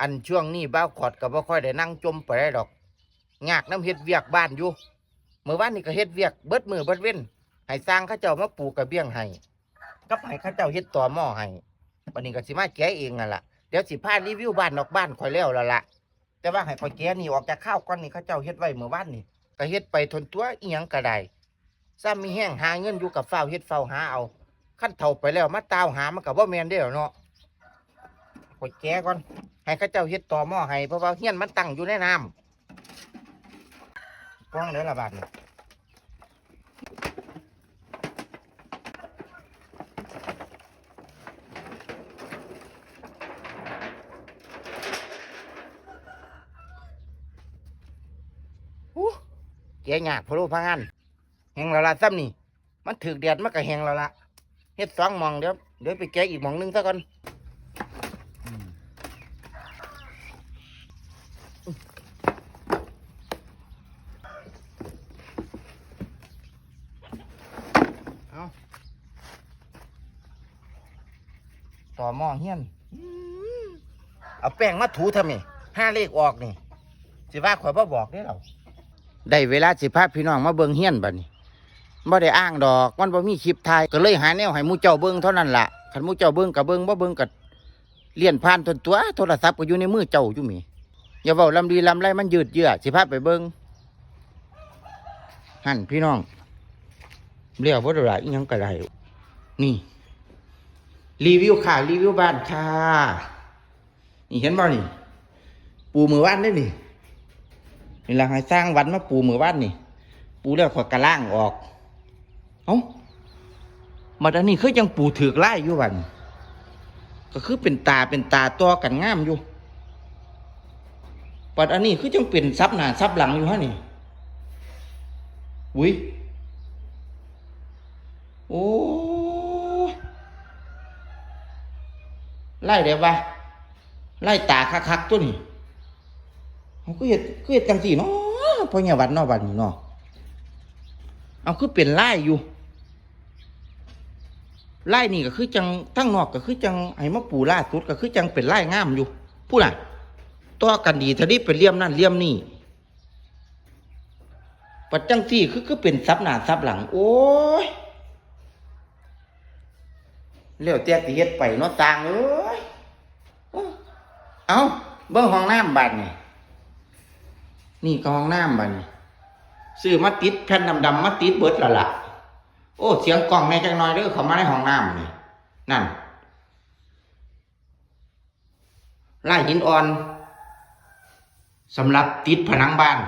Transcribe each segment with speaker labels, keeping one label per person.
Speaker 1: อันช่วงนี้บ้าวขอดก็บ่ค่อยได้นั่งจมไปได้ดอกยากน้ำเฮ็ดเวียกบ้านอยู่เมื่อวานนี่ก็เฮ็ดเวียกเบิดมือเบิดเว้นให้สร้างเขาเจ้ามาปลูกกระเบี้ยงให้กับให้เขาเจ้าเฮ็ดต่อหม้อให้วันนี้ก็สิมาแกะเองนั่นล่ะเดี๋ยวสิพารีวิวบ้านนอกบ้านคอยแล้วล้วล่ะแต่ว่าให้คอยแกะนี่ออกจากข้าวก่อนนี่เขาเจ้าเฮ็ดไว้เมื่อวานนี่ก็เฮ็ดไปทนตัวอีหยังก็ได้ซ้ำมีแห้งหาเงินอยู่กับเฝ้าเฮ็ดเฝ้าหาเอาขั้นเฒ่าไปแล้วมาตาวหามันก็บ่แมนเด้อเนาะคอยแกะก่อน ให้เข้าเจ้าเฮ็ดต่อหม้อให้เพราะว่าเฮียนมันตั้งอยู่ในน้ำกว้างเลยละบาทนี่อู้แกะยากพะโล้พังอันแหงละละซ้ำนี่ มันถึกแดดมันก็แหงละละเฮ็ดสองหมองเดี๋ยวเดี๋ยวไปแกะอีกหมองหนึงซะก่อน ต่อหม้อเฮียนเอาแป้งมาถูทำไมห้าเลขออกนี่สิว่าข่อยบ่บอกได้อเราได้เวลาสิพาพี่น้องมาเบิ่งเฮียนบัดนี้บ่ได้อ้างดอกมันบ่มีคลิปถ่ายก็เลยหาแนวให้หมู่เจ้าเบิ่งเท่านั้นล่ะคันหมู่เจ้าเบิ่งก็เบิ่งบ่เบิ่งก็เลี่ยนผ่านทนตัว โทรศัพท์ก็อยู่ในมือเจ้าอยู่มีอย่าเว้าลำดีลำไรมันยืดเยื้อสิพาไปเบิ่งหั่นพี่น้องเรียกว่าอะไรอีหยังก็ได้นี่ รีวิวค่ะ รีวิวบ้านค่ะ นี่เห็นบ่นี่ ปูมือบ้านได้นี่นี่เราให้สร้างวันมาปูมือบ้านนี่ ปูแล้วขอกระล่างออกเอ้ามาอันนี้คือยังปูถือกไล่อยู่วันก็คือเป็นตาเป็นตาตัวกันงามอยู่ปัดอันนี้คือจังเป็นซับหน้าซับหลังอยู่ฮะนี่อุ้ยโอ้ ไล่ได้ปะไล่ตาคักๆตัวนี้เขาก็เห็ดก็เห็ดจังสี่เนาะพอเนี่ยวัดเนาะวัดนี้เนาะเอาคือเป็นไล่อยู่ไล่นี่ก็คือจังทั้งนอกก็คือจังไอ้มะปูล่าสุดก็คือจังเป็นไล่งามอยู่พูดน่ะตัวกันดีทะนี้เป็นเลี่ยมนั่นเลี่ยมนี่ปัดจังสี่คือคือเป็นซับหนาซับหลัง โอ้ย เลี้ยวเตี้ยตีเฮ็ดไปเนาะต่างเอ้ยเอาเบิ่งห้องน้ำบัดนี่นี่ก็ห้องน้ำบัดนี่ซื้อมาติดแผ่นดำๆมาติดเบิดละล่ะ โอ้ เสียงกล้องแม่จังน้อยเด้อเขามาในห้องน้ำนี่นั่นลายหินอ่อนสำหรับติดผนังบ้าน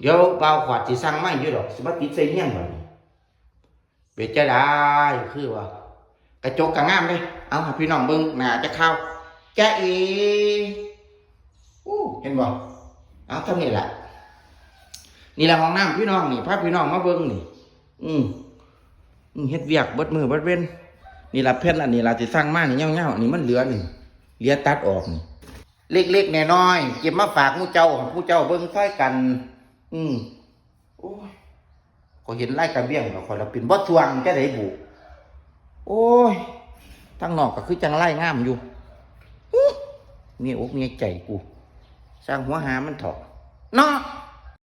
Speaker 1: เดี๋ยวเบาขวดสิสั่งไม่อยู่ดอกสิมาติดใส่เฮี้ยนบัดนี้เป็นจะได้คือว่า กระจกกระงามเลยเอาพี่น้องเบิ้งหน้าจะเข้าจ้าอีอู้เห็นบ่เอาเท่านี้แหละนี่แหละห้องน้ำพี่น้องนี่พาพี่น้องมาเบิ้งนี่ อืมเฮ็ดเวียกเบิดมือเบิดเว้นนี่ละเพ่นอันนี้ละที่สร้างมานี่เงี้ยวๆนนี้มันเหลือนี่เหลือตัดออกนี่เล็กๆน้อยเก็บมาฝากหมู่เจ้าให้ผู้เจ้าเบิ้งค่อยกัน อืมโอ้ยก็เห็นไล่กระเบี้ยงแล้วคอยเราเป็นบ่ทวงจะได้บุ โอ้ยทั้งนอกก็คือจังไล่งามอยู่อื้อมีอกมีใจกู สร้างหัวหามันเถอะเนาะ